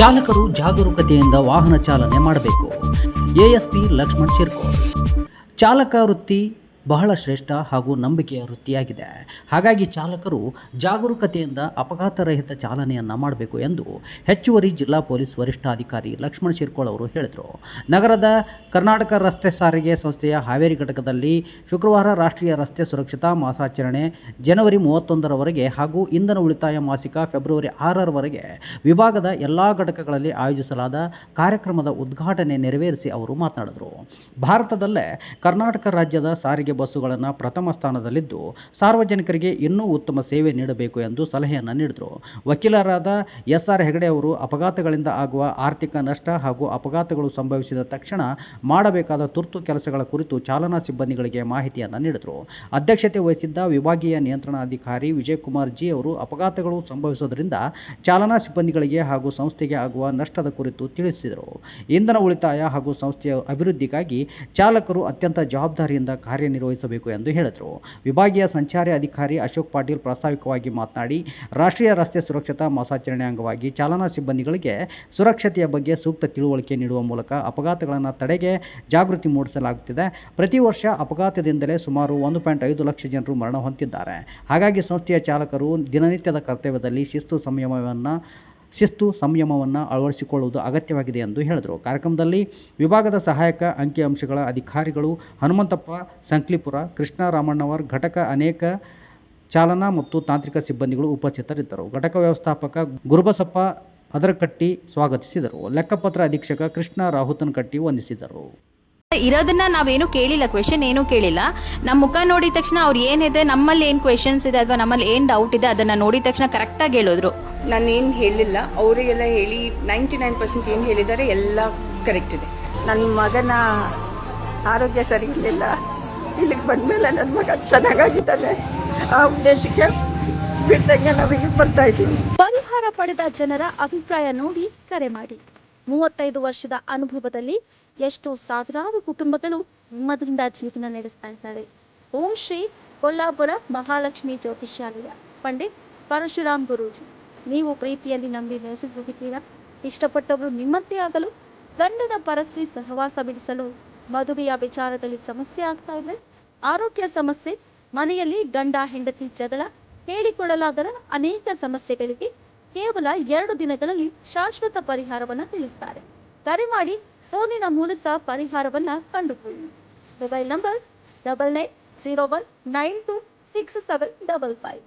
ಚಾಲಕರು ಜಾಗರೂಕತೆಯಿಂದ ವಾಹನ ಚಾಲನೆ ಮಾಡಬೇಕು. ಎಎಸ್ಪಿ ಲಕ್ಷ್ಮಣ್ ಶಿರ್ಕೋರ್ ಚಾಲಕ ವೃತ್ತಿ ಬಹಳ ಶ್ರೇಷ್ಠ ಹಾಗೂ ನಂಬಿಕೆಯ ವೃತ್ತಿಯಾಗಿದೆ. ಹಾಗಾಗಿ ಚಾಲಕರು ಜಾಗರೂಕತೆಯಿಂದ ಅಪಘಾತರಹಿತ ಚಾಲನೆಯನ್ನು ಮಾಡಬೇಕು ಎಂದು ಹೆಚ್ಚುವರಿ ಜಿಲ್ಲಾ ಪೊಲೀಸ್ ವರಿಷ್ಠಾಧಿಕಾರಿ ಲಕ್ಷ್ಮಣ ಶಿರ್ಕೋಳ್ ಅವರು ಹೇಳಿದರು. ನಗರದ ಕರ್ನಾಟಕ ರಸ್ತೆ ಸಾರಿಗೆ ಸಂಸ್ಥೆಯ ಹಾವೇರಿ ಘಟಕದಲ್ಲಿ ಶುಕ್ರವಾರ ರಾಷ್ಟ್ರೀಯ ರಸ್ತೆ ಸುರಕ್ಷತಾ ಮಾಸಾಚರಣೆ ಜನವರಿ ಮೂವತ್ತೊಂದರವರೆಗೆ ಹಾಗೂ ಇಂಧನ ಉಳಿತಾಯ ಮಾಸಿಕ ಫೆಬ್ರವರಿ ಆರರವರೆಗೆ ವಿಭಾಗದ ಎಲ್ಲ ಘಟಕಗಳಲ್ಲಿ ಆಯೋಜಿಸಲಾದ ಕಾರ್ಯಕ್ರಮದ ಉದ್ಘಾಟನೆ ನೆರವೇರಿಸಿ ಅವರು ಮಾತನಾಡಿದರು. ಭಾರತದಲ್ಲೇ ಕರ್ನಾಟಕ ರಾಜ್ಯದ ಸಾರಿಗೆ ಬಸ್ಸುಗಳನ್ನು ಪ್ರಥಮ ಸ್ಥಾನದಲ್ಲಿದ್ದು ಸಾರ್ವಜನಿಕರಿಗೆ ಇನ್ನೂ ಉತ್ತಮ ಸೇವೆ ನೀಡಬೇಕು ಎಂದು ಸಲಹೆಯನ್ನು ನೀಡಿದರು. ವಕೀಲರಾದ ಎಸ್ ಆರ್ ಹೆಗಡೆ ಅವರು ಅಪಘಾತಗಳಿಂದ ಆಗುವ ಆರ್ಥಿಕ ನಷ್ಟ ಹಾಗೂ ಅಪಘಾತಗಳು ಸಂಭವಿಸಿದ ತಕ್ಷಣ ಮಾಡಬೇಕಾದ ತುರ್ತು ಕೆಲಸಗಳ ಕುರಿತು ಚಾಲನಾ ಸಿಬ್ಬಂದಿಗಳಿಗೆ ಮಾಹಿತಿಯನ್ನು ನೀಡಿದರು. ಅಧ್ಯಕ್ಷತೆ ವಹಿಸಿದ್ದ ವಿಭಾಗೀಯ ನಿಯಂತ್ರಣಾಧಿಕಾರಿ ವಿಜಯಕುಮಾರ್ ಜಿ ಅವರು ಅಪಘಾತಗಳು ಸಂಭವಿಸುವುದರಿಂದ ಚಾಲನಾ ಸಿಬ್ಬಂದಿಗಳಿಗೆ ಹಾಗೂ ಸಂಸ್ಥೆಗೆ ಆಗುವ ನಷ್ಟದ ಕುರಿತು ತಿಳಿಸಿದರು. ಇಂಧನ ಉಳಿತಾಯ ಹಾಗೂ ಸಂಸ್ಥೆಯ ಅಭಿವೃದ್ಧಿಗಾಗಿ ಚಾಲಕರು ಅತ್ಯಂತ ಜವಾಬ್ದಾರಿಯಿಂದ ಕಾರ್ಯನಿರ್ವಹಿಸಬೇಕು ಎಂದು ಹೇಳಿದರು. ವಿಭಾಗೀಯ ಸಂಚಾರಿ ಅಧಿಕಾರಿ ಅಶೋಕ್ ಪಾಟೀಲ್ ಪ್ರಾಸ್ತಾವಿಕವಾಗಿ ಮಾತನಾಡಿ, ರಾಷ್ಟ್ರೀಯ ರಸ್ತೆ ಸುರಕ್ಷತಾ ಮಾಸಾಚರಣೆ ಅಂಗವಾಗಿ ಚಾಲನಾ ಸಿಬ್ಬಂದಿಗಳಿಗೆ ಸುರಕ್ಷತೆಯ ಬಗ್ಗೆ ಸೂಕ್ತ ತಿಳುವಳಿಕೆ ನೀಡುವ ಮೂಲಕ ಅಪಘಾತಗಳನ್ನು ತಡೆಗೆ ಜಾಗೃತಿ ಮೂಡಿಸಲಾಗುತ್ತಿದೆ. ಪ್ರತಿ ವರ್ಷ ಅಪಘಾತದಿಂದಲೇ ಸುಮಾರು ಒಂದು ಪಾಯಿಂಟ್ ಐದು ಲಕ್ಷ ಜನರು ಮರಣ ಹೊಂದಿದ್ದಾರೆ. ಹಾಗಾಗಿ ಸಂಸ್ಥೆಯ ಚಾಲಕರು ದಿನನಿತ್ಯದ ಕರ್ತವ್ಯದಲ್ಲಿ ಶಿಸ್ತು ಸಂಯಮವನ್ನು ಶಿಸ್ತು ಸಂಯಮವನ್ನು ಅಳವಡಿಸಿಕೊಳ್ಳುವುದು ಅಗತ್ಯವಾಗಿದೆ ಎಂದು ಹೇಳಿದರು. ಕಾರ್ಯಕ್ರಮದಲ್ಲಿ ವಿಭಾಗದ ಸಹಾಯಕ ಅಂಕಿಅಂಶಗಳ ಅಧಿಕಾರಿಗಳು ಹನುಮಂತಪ್ಪ, ಸಂಕ್ಲಿಪುರ, ಕೃಷ್ಣ ರಾಮಣ್ಣವರ್, ಘಟಕ ಅನೇಕ ಚಾಲನಾ ಮತ್ತು ತಾಂತ್ರಿಕ ಸಿಬ್ಬಂದಿಗಳು ಉಪಸ್ಥಿತರಿದ್ದರು. ಘಟಕ ವ್ಯವಸ್ಥಾಪಕ ಗುರುಬಸಪ್ಪ ಅದರಕಟ್ಟಿ ಸ್ವಾಗತಿಸಿದರು. ಲೆಕ್ಕಪತ್ರ ಅಧೀಕ್ಷಕ ಕೃಷ್ಣ ರಾಹುತನಕಟ್ಟಿ ವಂದಿಸಿದರು. ಇರೋದನ್ನ ನಾವೇನು ಕೇಳಿಲ್ಲ ಕ್ವೆಶನ್ ಏನು ಕೇಳಿಲ್ಲ. ನಮ್ಮ ಮುಖ ನೋಡಿದ ತಕ್ಷಣ ಅವ್ರು ಏನಿದೆ, ನಮ್ಮಲ್ಲಿ ಏನ್ ಕ್ವೆಶನ್ಸ್ ಇದೆ, ಅಥವಾ ನಮ್ಮಲ್ಲಿ ಏನ್ ಡೌಟ್ ಇದೆ, ಅದನ್ನ ನೋಡಿದ ತಕ್ಷಣ ಕರೆಕ್ಟ್ ಆಗಿ ಹೇಳಿದ್ರು. ನಾನೇನು ಹೇಳಿಲ್ಲ, ಅವರಿಗೆಲ್ಲ ಹೇಳಿ ನೈಂಟಿ ನೈನ್ ಪರ್ಸೆಂಟ್ ಏನು ಹೇಳಿದ್ದಾರೆ ಎಲ್ಲ ಕರೆಕ್ಟ್ ಇದೆ. ನನ್ನ ಮಗನ ಆರೋಗ್ಯ ಸರಿ ಇರಲಿಲ್ಲ, ಇಲ್ಲಿಗೆ ಬಂದಮೇಲೆ ನನ್ನ ಮಗ ಚೆನ್ನಾಗಾಗಿದ್ದಾನೆ, ಆ ಉದ್ದೇಶಕ್ಕೆ ಬಿಟ್ಟಂಗೆ ನಾವೀಗ ಬರ್ತಾ ಇದ್ದೀವಿ. ಪರಿಹಾರ ಪಡೆದ ಜನರ ಅಭಿಪ್ರಾಯ ನೋಡಿ ಕರೆ ಮಾಡಿ. ಮೂವತ್ತೈದು ವರ್ಷದ ಅನುಭವದಲ್ಲಿ ಎಷ್ಟೋ ಸಾವಿರಾರು ಕುಟುಂಬಗಳು ನಿಮ್ಮದರಿಂದ ಜೀವನ ನಡೆಸ್ತಾ ಇದ್ದಾರೆ. ಓಂ ಶ್ರೀ ಕೊಲ್ಲಾಪುರ ಮಹಾಲಕ್ಷ್ಮಿ ಜ್ಯೋತಿಷ್ಯಾಲಯ, ಪಂಡಿತ್ ಪರಶುರಾಮ್ ಗುರೂಜಿ. ನೀವು ಪ್ರೀತಿಯಲ್ಲಿ ನಂಬಿ ನೆಲೆಸಿದ್ದೀರಾ? ಇಷ್ಟಪಟ್ಟವರು ನಿಮ್ಮಂತೆ ಆಗಲು ಗಂಡನ ಪರಸ್ತ್ರೀ ಸಹವಾಸ ಬಿಡಿಸಲು ಮದುವೆಯ ವಿಚಾರದಲ್ಲಿ ಸಮಸ್ಯೆ ಆಗ್ತಾ ಇದೆ ಆರೋಗ್ಯ ಸಮಸ್ಯೆ, ಮನೆಯಲ್ಲಿ ಗಂಡ, ಹೆಂಡತಿ ಜಗಳ ಹೇಳಿಕೊಳ್ಳಲಾಗದ ಅನೇಕ ಸಮಸ್ಯೆಗಳಿಗೆ ಕೇವಲ ಎರಡು ದಿನಗಳಲ್ಲಿ ಶಾಶ್ವತ ಪರಿಹಾರವನ್ನ ತಿಳಿಸ್ತಾರೆ. ಕರೆ ಮಾಡಿ ಫೋನಿನ ಮೂಲಕ ಪರಿಹಾರವನ್ನ ಕಂಡುಕೊಳ್ಳಿ. Mobile number double nine zero one nine two six seven double five